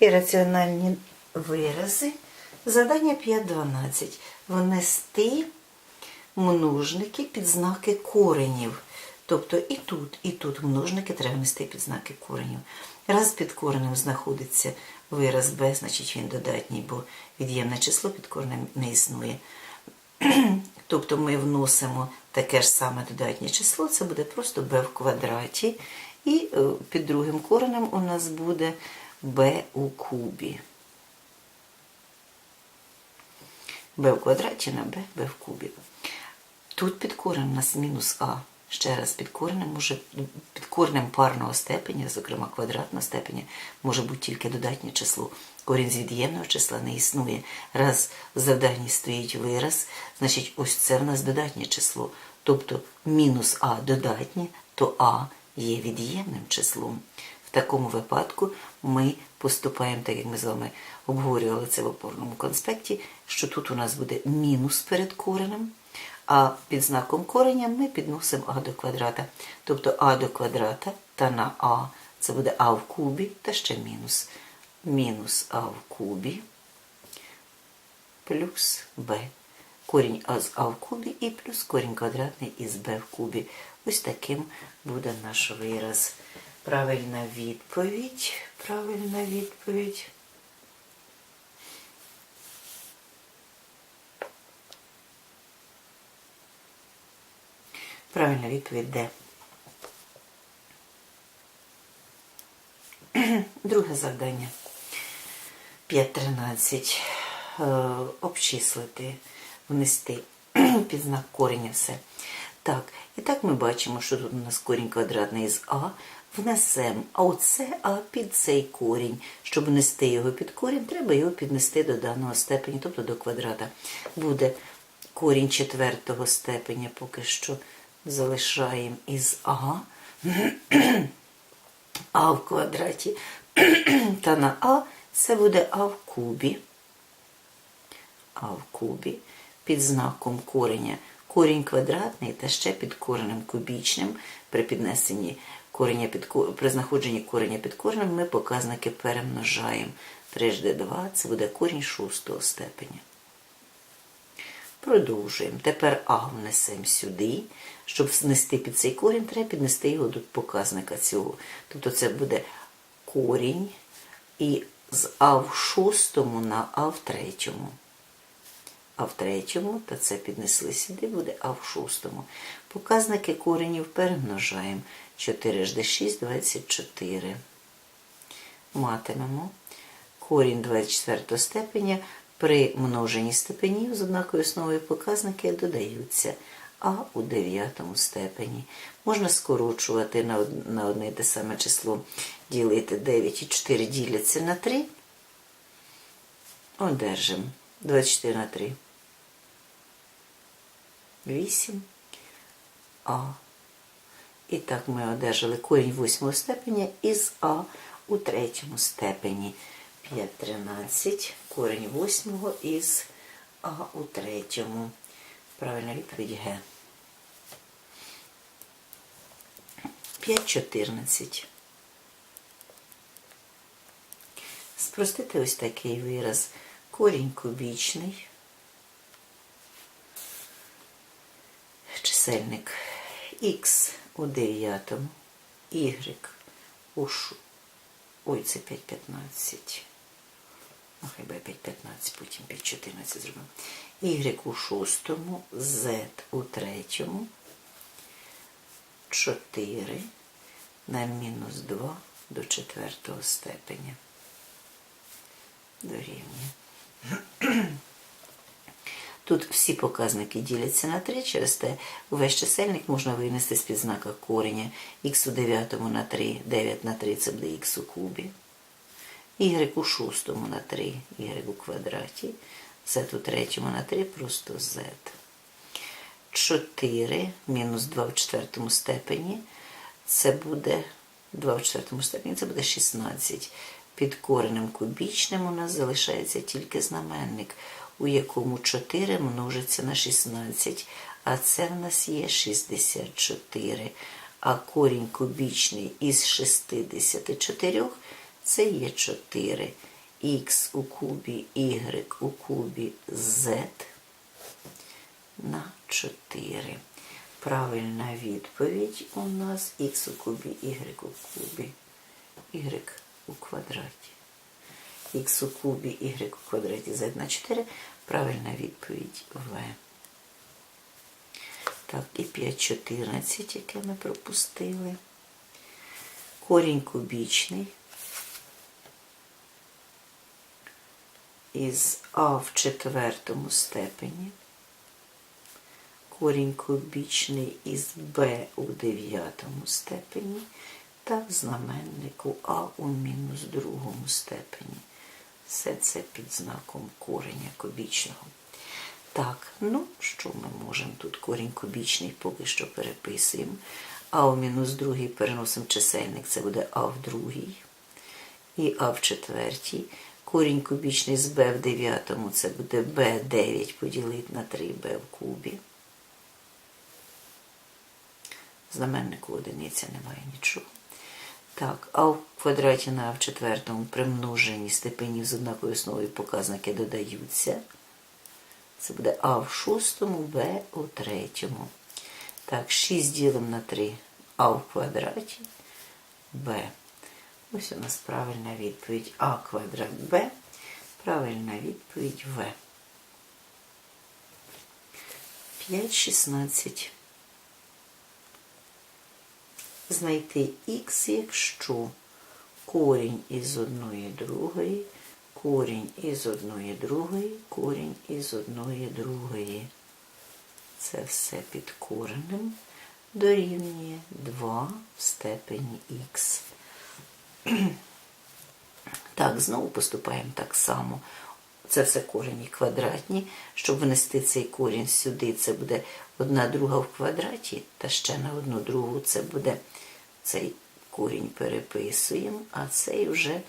І раціональні вирази. Завдання 5.12. Внести множники під знаки коренів. Тобто і тут, і тут множники треба внести під знаки коренів. Раз під коренем знаходиться вираз b, значить він додатній, бо від'ємне число під коренем не існує. Тобто ми вносимо таке ж саме додатнє число, це буде просто b в квадраті. І е, під другим коренем у нас буде b у кубі. b в квадраті на b, b в кубі. Тут під коренем у нас мінус а. Ще раз, під коренем може під коренем парного степеня, зокрема квадратного степеня, може бути тільки додатнє число. Корінь з від'ємного числа не існує. Раз в завданні стоїть вираз, значить ось це в нас додатнє число. Тобто мінус а додатнє, то а є від'ємним числом. В такому випадку ми поступаємо, так як ми з вами обговорювали це в опорному конспекті, що тут у нас буде мінус перед коренем, а під знаком кореня ми підносимо а до квадрата. Тобто а до квадрата та на а це буде а в кубі та ще мінус. Мінус а в кубі плюс b. Корінь а з а в кубі і плюс корінь квадратний із b в кубі. Ось таким буде наш вираз. Правильна відповідь. Правильна відповідь. Правильна відповідь Д. Друге завдання. 5.13. Е, Обчислити, внести під знак кореня все. Так, і так ми бачимо, що тут у нас корінь квадратний з А. Внесемо а оце А під цей корінь. Щоб внести його під корінь, треба його піднести до даного степені, тобто до квадрата. Буде корінь четвертого степеня, поки що залишаємо із А. А в квадраті та на А це буде А в кубі. А в кубі під знаком кореня. Корінь квадратний та ще під коренем кубічним. При піднесенні кореня під, при знаходженні кореня під коренем ми показники перемножаємо. Трижди 2 це буде корінь шостого степеня. Продовжуємо. Тепер А внесемо сюди. Щоб внести під цей корінь, треба піднести його до показника цього. Тобто це буде корінь і з А в шостому на А в третьому. А в третьому, та це піднесли сюди, буде А в шостому. Показники коренів перемножаємо. 4 жди 6, 24. Матимемо корінь 24 степеня при множенні степенів з однаковою основою показники додаються, а у 9 степені. Можна скорочувати на на одне те саме число, ділити 9 і 4 діляться на 3. Одержимо 24 на 3. 8 А. І так ми одержали корінь восьмого степеня із А у третьому степені. 5, 13, корінь восьмого із А у третьому. Правильна відповідь Г. 5, 14. Спростити ось такий вираз. Корінь кубічний. Чисельник х у дев'ятому, y у шу... Ой, це 5,15. Ну, хай буде 5,15, потім 5,14 зробимо. Y у шостому, Z у третьому, 4 на мінус 2 до четвертого степеня. Дорівнює. Тут всі показники діляться на 3, через те увесь чисельник можна винести з-під знака кореня. х у 9 на 3, 9 на 3 це буде х у кубі. y у 6 на 3, y у квадраті. z у 3 на 3 просто z. 4 мінус 2 в четвертому степені. Це буде 2 в четвертому степені, це буде 16. Під коренем кубічним у нас залишається тільки знаменник, у якому 4 множиться на 16, а це в нас є 64. А корінь кубічний із 64 це є 4. х у кубі y у кубі z на 4. Правильна відповідь у нас х у кубі y у кубі y у квадраті. х у кубі y у квадраті z на 4. Правильна відповідь В. Так, і 5,14, яке ми пропустили. Корінь кубічний із А в четвертому степені. Корінь кубічний із Б у дев'ятому степені та в знаменнику А у мінус другому степені. Все це під знаком кореня кубічного. Так, ну що ми можемо тут корінь кубічний поки що переписуємо. А у мінус другий переносимо чисельник, це буде А в другій. І А в четвертій. Корінь кубічний з Б в дев'ятому, це буде Б9 поділити на 3Б в кубі. Знаменнику одиниця немає нічого. Так, а в квадраті на в четвертому при множенні степенів з однаковою основою показники додаються. Це буде А в шостому, Б у третьому. Так, 6 ділимо на 3 А в квадраті, Б. Ось у нас правильна відповідь А квадрат Б. Правильна відповідь В. 5, 16. Знайти х, якщо корінь із одної другої, корінь із одної другої, корінь із одної другої. Це все під коренем дорівнює 2 в степені х. Так, знову поступаємо так само. Це все корені квадратні. Щоб внести цей корінь сюди, це буде одна друга в квадраті, та ще на одну другу це буде цей корінь переписуємо, а цей вже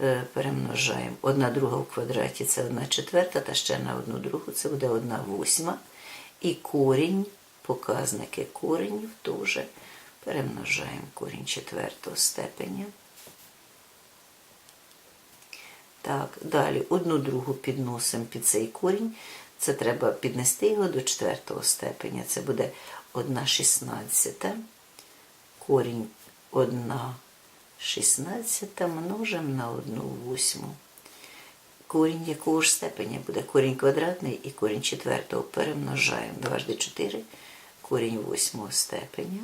е, перемножаємо. Одна друга в квадраті це одна четверта, та ще на одну другу це буде одна восьма. І корінь, показники коренів теж перемножаємо корінь четвертого степеня. Так, далі одну другу підносимо під цей корінь. Це треба піднести його до четвертого степеня. Це буде 1 шістнадцята. Корінь 1 шістнадцята множимо на 1 восьму. Корінь якого ж степеня буде? Корінь квадратний і корінь четвертого перемножаємо. Дважди 4, корінь восьмого степеня.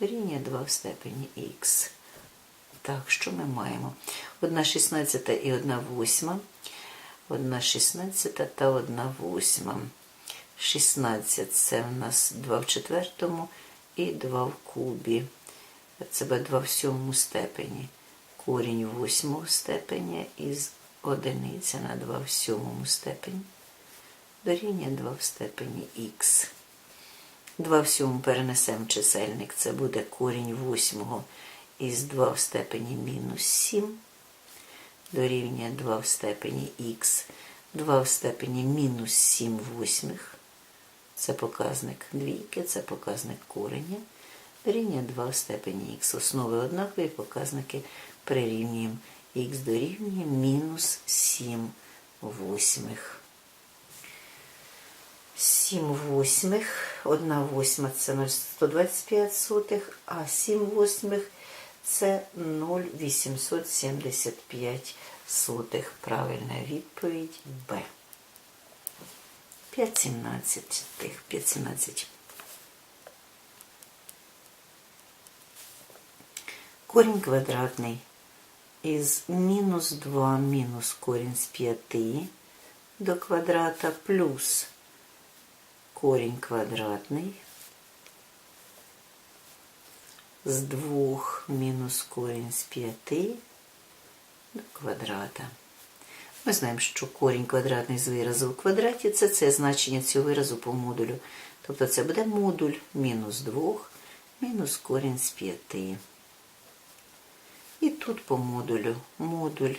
Рівня 2 в степені х. Так, що ми маємо? 1 шістнадцята і 1 восьма. 1 шістнадцята та 1 восьма. 16 це в нас 2 в четвертому і 2 в кубі. Це буде 2 в сьомому степені. Корінь восьмого степеня із одиниця на 2 в сьомому степені. Дорівнює 2 в степені х. 2 в сьомому перенесемо чисельник. Це буде корінь восьмого із 2 в степені мінус 7 дорівнює 2 в степені х, 2 в степені мінус 7 восьмих. Це показник двійки, це показник кореня. Дорівнює 2 в степені х. Основи однакові, показники прирівнюємо. х дорівнює мінус 7 восьмих. 7 восьмих, 1 восьма це 0,125 сотих, а 7 восьмих це 0,875 сотих. Правильна відповідь Б. 5,17 тих 5,17. Корінь квадратний із мінус 2 мінус корінь з 5 до квадрата плюс корінь квадратний з 2 мінус корінь з 5 до квадрата. Ми знаємо, що корінь квадратний з виразу в квадраті це це значення цього виразу по модулю. Тобто це буде модуль мінус 2 мінус корінь з 5. Тут по модулю модуль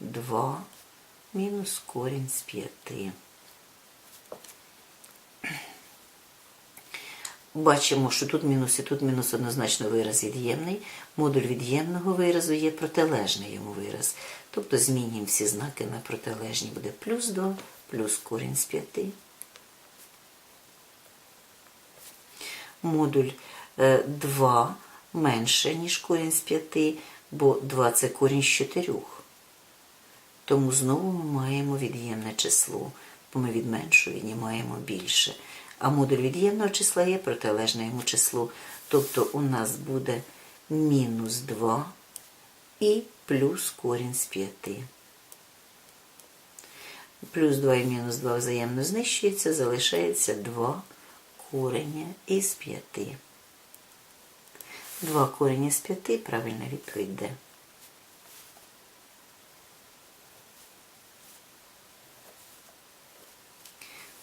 2 мінус корінь з 5. Бачимо, що тут мінус і тут мінус однозначно вираз від'ємний. Модуль від'ємного виразу є протилежний йому вираз. Тобто змінюємо всі знаки на протилежні. Буде плюс 2, плюс корінь з 5. Модуль е, 2 менше, ніж корінь з 5, бо 2 це корінь з 4. Тому знову ми маємо від'ємне число, бо ми від меншого віднімаємо більше. А модуль від'ємного числа є протилежне йому числу. Тобто у нас буде мінус 2 і плюс корінь з 5. Плюс 2 і мінус 2 взаємно знищується, залишається 2 корення із 5. 2 корення з 5 правильна відповідь де.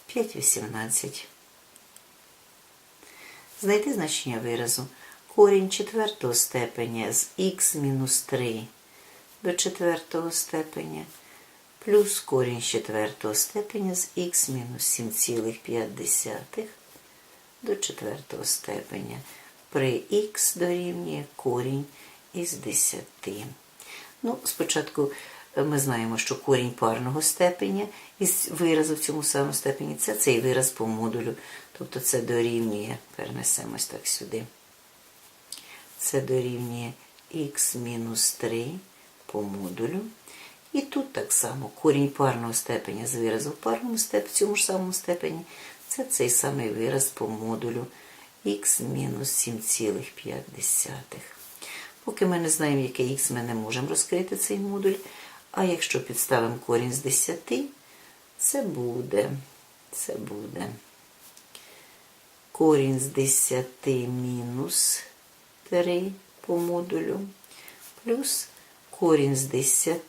П'ять вісімнадцять. Знайти значення виразу. Корінь четвертого степеня з х мінус 3 до четвертого степеня плюс корінь четвертого степеня з х мінус 7,5 до четвертого степеня. При х дорівнює корінь із 10. Ну, спочатку е, ми знаємо, що корінь парного степеня із виразу в цьому самому степені це цей вираз по модулю. Тобто це дорівнює, перенесемось так сюди. Це дорівнює х мінус 3 по модулю. І тут так само корінь парного степеня з виразу в парному степені, в цьому ж самому степені. Це цей самий вираз по модулю х мінус 7,5. Поки ми не знаємо, який х, ми не можемо розкрити цей модуль. А якщо підставимо корінь з 10, це буде, це буде корінь з 10 мінус 3 по модулю, плюс корінь з 10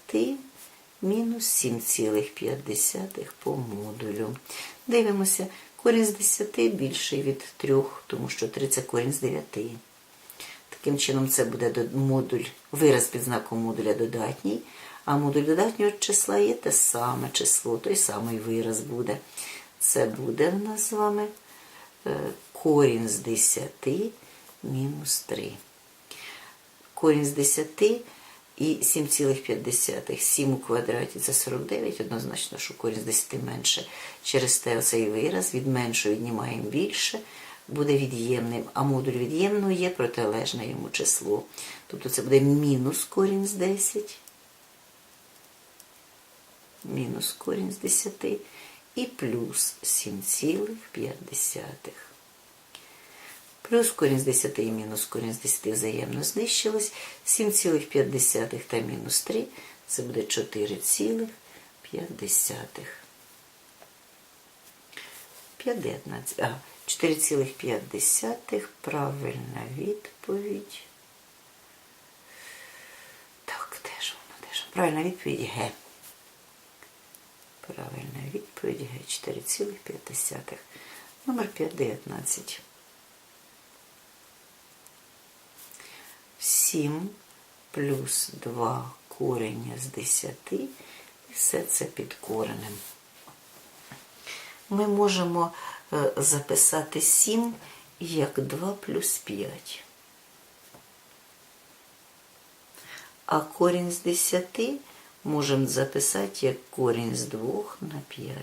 мінус 7,5 по модулю. Дивимося, корінь з 10 більший від 3, тому що 3 це корінь з 9. Таким чином, це буде модуль, вираз під знаком модуля додатній, а модуль додатнього числа є те саме число, той самий вираз буде. Це буде в нас з вами е, корінь з 10 мінус 3. Корінь з 10 і 7,5. 7 у квадраті це 49, однозначно, що корінь з 10 менше. Через те оцей вираз від меншого віднімаємо більше, буде від'ємним, а модуль від'ємного є протилежне йому число. Тобто це буде мінус корінь з 10, мінус корінь з 10 і плюс 7,5. Плюс корінь з 10 і мінус корінь з 10 взаємно знищилось. 7,5 та мінус 3 це буде 4,5. 15. А, 4,5 правильна відповідь. Так, де ж воно, де ж? Правильна відповідь Г. Правильна відповідь Г. 4,5. Номер 5,19. 7 плюс 2 корення з 10, і все це під коренем. Ми можемо е, записати 7 як 2 плюс 5. А корінь з 10 можемо записати як корінь з 2 на 5.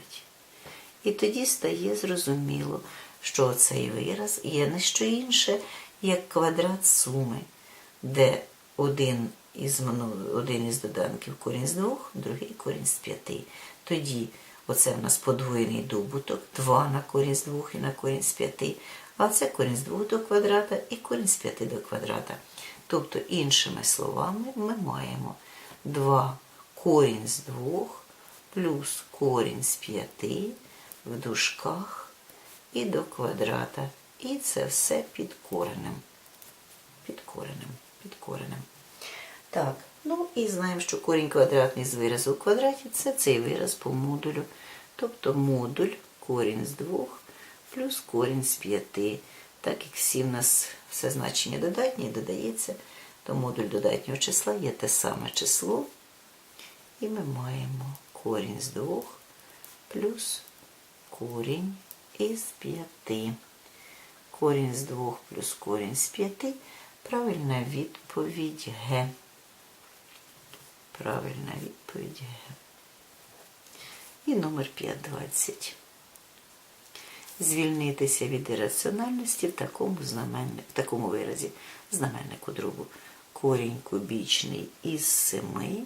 І тоді стає зрозуміло, що цей вираз є не що інше, як квадрат суми, де один із, мину- один із доданків корінь з 2, другий корінь з 5. Тоді оце в нас подвоєний добуток, 2 на корінь з 2 і на корінь з 5, а це корінь з 2 до квадрата і корінь з 5 до квадрата. Тобто, іншими словами, ми маємо 2 корінь з 2 плюс корінь з 5 в дужках і до квадрата. І це все під коренем. Під коренем, під коренем. Так, ну і знаємо, що корінь квадратний з виразу в квадраті це цей вираз по модулю. Тобто модуль корінь з 2 плюс корінь з 5. Так як всі в нас все значення додатнє і додається, то модуль додатнього числа є те саме число. І ми маємо корінь з 2 плюс корінь із 5. Корінь з 2 плюс корінь з 5. Правильна відповідь Г. Правильна відповідь Г. І номер 520. Звільнитися від ірраціональності в такому, знаменни, в такому виразі. Знаменнику другу. Корінь кубічний із 7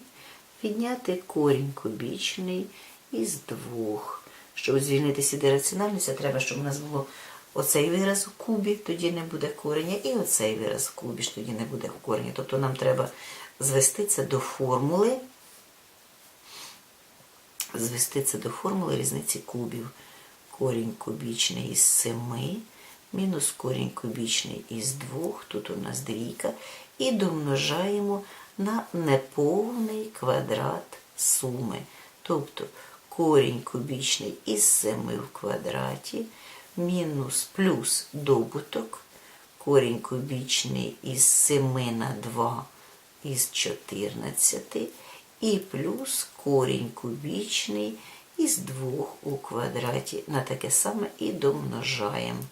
відняти корінь кубічний із 2. Щоб звільнитися від ірраціональності, треба, щоб у нас було оцей вираз у кубі, тоді не буде кореня, і оцей вираз в кубі, тоді не буде кореня. Тобто нам треба звести це до формули, звести це до формули різниці кубів. Корінь кубічний із 7, мінус корінь кубічний із 2, тут у нас двійка, і домножаємо на неповний квадрат суми. Тобто корінь кубічний із 7 в квадраті, мінус плюс добуток, корінь кубічний із 7 на 2 із 14, і плюс корінь кубічний із 2 у квадраті. На таке саме і домножаємо.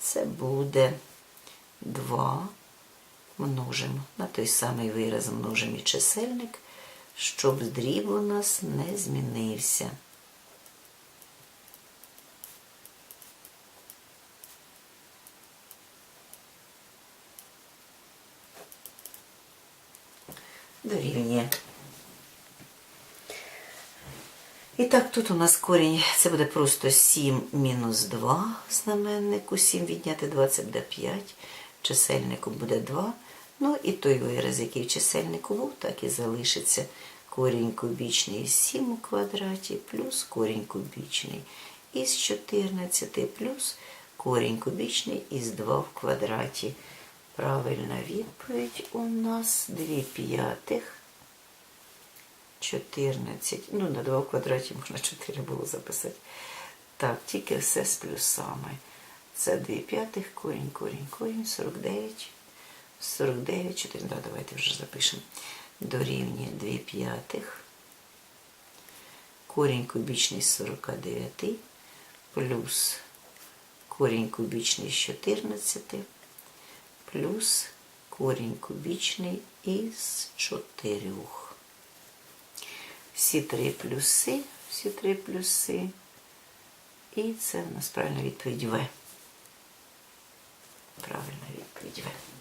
Це буде 2 множимо. На той самий вираз множимо і чисельник, щоб дріб у нас не змінився. Дорівнює. І так, тут у нас корінь, це буде просто 7 мінус 2 знаменнику, 7 відняти 2, це буде 5, чисельнику буде 2. Ну і той вираз, який в чисельнику був, так і залишиться. Корінь кубічний із 7 у квадраті, плюс корінь кубічний із 14, плюс корінь кубічний із 2 в квадраті. Правильна відповідь у нас 2 п'ятих. 14. Ну, на 2 в квадраті можна 4 було записати. Так, тільки все з плюсами. Це 2 п'ятих, корінь, корінь, корінь, 49. 49, 4, да, давайте вже запишемо. Дорівнює 2 п'ятих. Корінь кубічний з 49, плюс корінь кубічний з 14, плюс корінь кубічний із 4. Всі три плюси, всі три плюси. І це у нас правильна відповідь В. Правильна відповідь В.